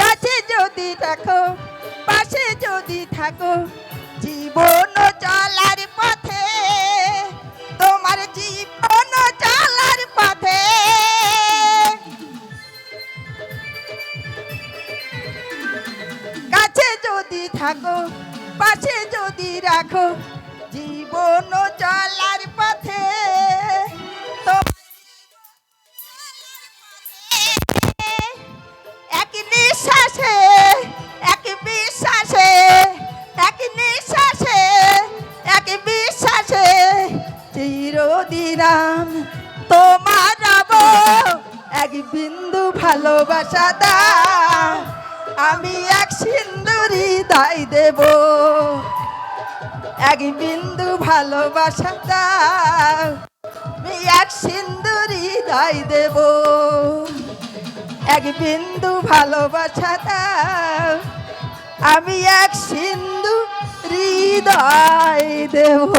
কাছে যদি থাকো, পাশে যদি থাকো, জীবন চলার পথে, তোমার জীবন চলার পথে। কাছে যদি থাকো পাশে যদি রাখো, জীবন চলার পথে। এক নিঃশ্বাসে, এক বিশ্বাসে, এক নিঃশ্বাসে, এক বিশ্বাসে চিরদিনাম তোমার এক বিন্দু ভালোবাসা দা আমি এক সিন্দুরি দাই দেব। এক বিন্দু ভালোবাসা দাও, আমি এক সিন্দুরি দাই দেব। এক বিন্দু ভালোবাসা দাও, আমি এক সিন্ধু হৃদয় দেব।